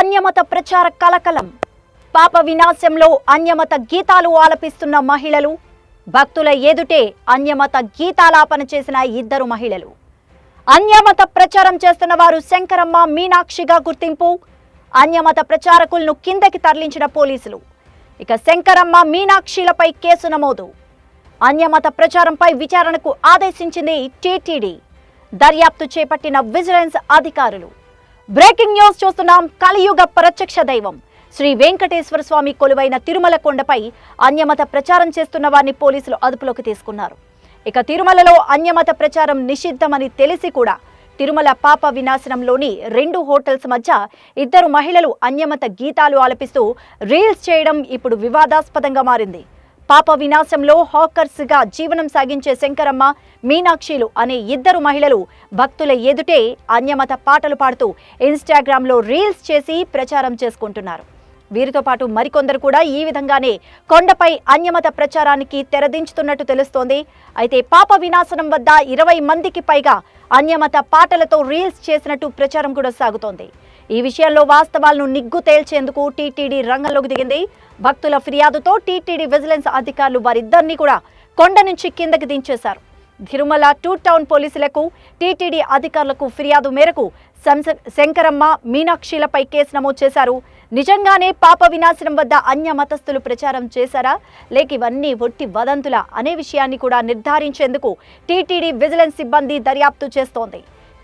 అన్యమత ప్రచార కలకలం. పాప వినాశంలో అన్యమత గీతాలు ఆలపిస్తున్న మహిళలు భక్తుల ఎదుటే అన్యమత గీతాలాపన చేసిన ఇద్దరు మహిళలు. అన్యమత ప్రచారం చేస్తున్న వారు శంకరమ్మ మీనాక్షిగా గుర్తింపు అన్యమత ప్రచారకులను కిందకి తరలించిన పోలీసులు. ఇక శంకరమ్మ మీనాక్షిలపై కేసు నమోదు. అన్యమత ప్రచారంపై విచారణకు ఆదేశించింది టీటీడీ. దర్యాప్తు చేపట్టిన విజిలెన్స్ అధికారులు. బ్రేకింగ్ న్యూస్ చూస్తున్నాం కలియుగ ప్రత్యక్ష దైవం. శ్రీ వెంకటేశ్వర స్వామి కొలువైన తిరుమల కొండపై అన్యమత ప్రచారం చేస్తున్న వారిని పోలీసులు అదుపులోకి తీసుకున్నారు. ఇక తిరుమలలో అన్యమత ప్రచారం నిషిద్ధమని తెలిసి కూడా తిరుమల పాప వినాశనంలోని రెండు హోటల్స్ మధ్య ఇద్దరు మహిళలు అన్యమత గీతాలు ఆలపిస్తూ రీల్స్ చేయడం ఇప్పుడు వివాదాస్పదంగా మారింది. పాప వినాశంలో హాకర్స్గా జీవనం సాగించే శంకరమ్మ మీనాక్షిలు అనే ఇద్దరు మహిళలు భక్తుల ఎదుటే అన్యమత పాటలు పాడుతూ ఇన్స్టాగ్రామ్లో రీల్స్ చేసి ప్రచారం చేసుకుంటున్నారు. వీరితో పాటు మరికొందరు కూడా ఈ విధంగానే కొండపై అన్యమత ప్రచారానికి తెరదించుతున్నట్టు తెలుస్తోంది. అయితే పాప వినాశనం వద్ద ఇరవై మందికి పైగా అన్యమత పాటలతో రీల్స్ చేసినట్టు ప్రచారం కూడా సాగుతోంది. ఈ విషయంలో వాస్తవాలను నిగ్గు తేల్చేందుకు టీటీడీ రంగంలోకి దిగింది. భక్తుల ఫిర్యాదుతో టీటీడీ విజిలెన్స్ అధికారులు వారిద్దరినీ కూడా కొండ నుంచి కిందకి దించేశారు. తిరుమల టూ టౌన్ పోలీసులకు టీటీడీ అధికారులకు ఫిర్యాదు మేరకు శంకరమ్మ మీనాక్షిలపై కేసు నమోదు చేశారు. నిజంగానే పాప వినాశనం వద్ద అన్య మతస్థులు ప్రచారం చేశారా? లేక ఇవన్నీ ఒట్టి వదంతుల అనే విషయాన్ని కూడా నిర్ధారించేందుకు టీటీడీ విజిలెన్స్ సిబ్బంది దర్యాప్తు చేస్తోంది.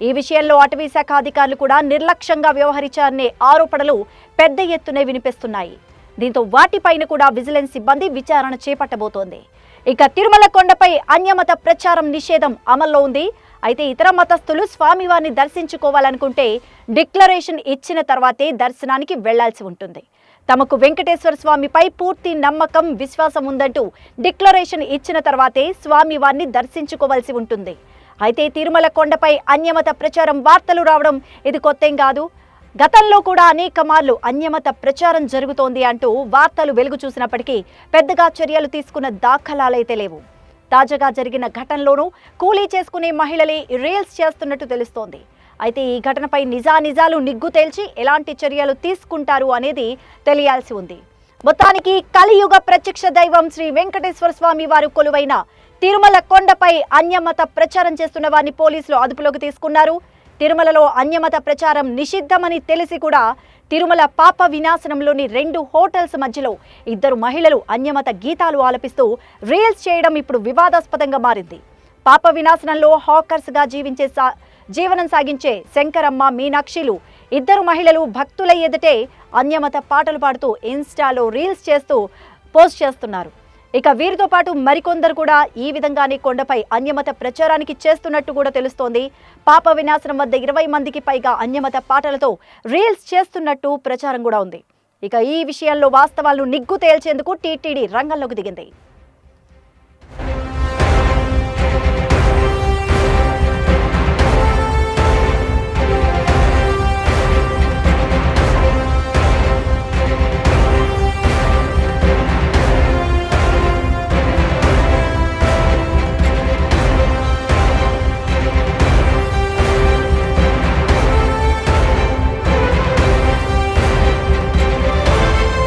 ఈ విషయంలో అటవీ శాఖ అధికారులు కూడా నిర్లక్ష్యంగా వ్యవహరించారనే ఆరోపణలు పెద్ద ఎత్తునే వినిపిస్తున్నాయి. దీంతో వాటిపైన కూడా విజిలెన్స్ సిబ్బంది విచారణ చేపట్టబోతోంది. ఇక తిరుమల కొండపై అన్యమత ప్రచారం నిషేధం అమల్లో ఉంది. అయితే ఇతర మతస్థులు స్వామివారిని దర్శించుకోవాలనుకుంటే డిక్లరేషన్ ఇచ్చిన తర్వాతే దర్శనానికి వెళ్ళాల్సి ఉంటుంది. తమకు వెంకటేశ్వర స్వామిపై పూర్తి నమ్మకం విశ్వాసం ఉందంటూ డిక్లరేషన్ ఇచ్చిన తర్వాతే స్వామివారిని దర్శించుకోవాల్సి ఉంటుంది. అయితే తిరుమల కొండపై అన్యమత ప్రచారం వార్తలు రావడం ఇది కొత్తేం కాదు. గతంలో కూడా అనేక మార్లు అన్యమత ప్రచారం జరుగుతోంది అంటూ వార్తలు వెలుగు చూసినప్పటికీ పెద్దగా చర్యలు తీసుకున్న దాఖలాలైతే లేవు. తాజాగా జరిగిన ఘటనలోనూ కూలీ చేసుకునే మహిళలే రీల్స్ చేస్తున్నట్టు తెలుస్తోంది. అయితే ఈ ఘటనపై నిజానిజాలు నిగ్గు తేల్చి ఎలాంటి చర్యలు తీసుకుంటారు అనేది తెలియాల్సి ఉంది. మొత్తానికి కలియుగ ప్రత్యక్ష దైవం శ్రీ వెంకటేశ్వర స్వామి వారు కొలువైన తిరుమల కొండపై అన్యమత ప్రచారం చేస్తున్న వారిని పోలీసులు అదుపులోకి తీసుకున్నారు. తిరుమలలో అన్యమత ప్రచారం నిషిద్ధమని తెలిసి కూడా తిరుమల పాప వినాశనంలోని రెండు హోటల్స్ మధ్యలో ఇద్దరు మహిళలు అన్యమత గీతాలు ఆలపిస్తూ రీల్స్ చేయడం ఇప్పుడు వివాదాస్పదంగా మారింది. పాప వినాశనంలో హాకర్స్గా జీవించే సా జీవనం సాగించే శంకరమ్మ మీనాక్షిలు ఇద్దరు మహిళలు భక్తుల ఎదుటే అన్యమత పాటలు పాడుతూ ఇన్స్టాలో రీల్స్ చేస్తూ పోస్ట్ చేస్తున్నారు. ఇక వీరితో పాటు మరికొందరు కూడా ఈ విధంగానే కొండపై అన్యమత ప్రచారానికి చేస్తున్నట్టు కూడా తెలుస్తోంది. పాప వినాశనం వద్ద ఇరవై మందికి పైగా అన్యమత పాటలతో రీల్స్ చేస్తున్నట్టు ప్రచారం కూడా ఉంది. ఇక ఈ విషయంలో వాస్తవాలను నిగ్గు తేల్చేందుకు టీటీడీ రంగంలోకి దిగింది.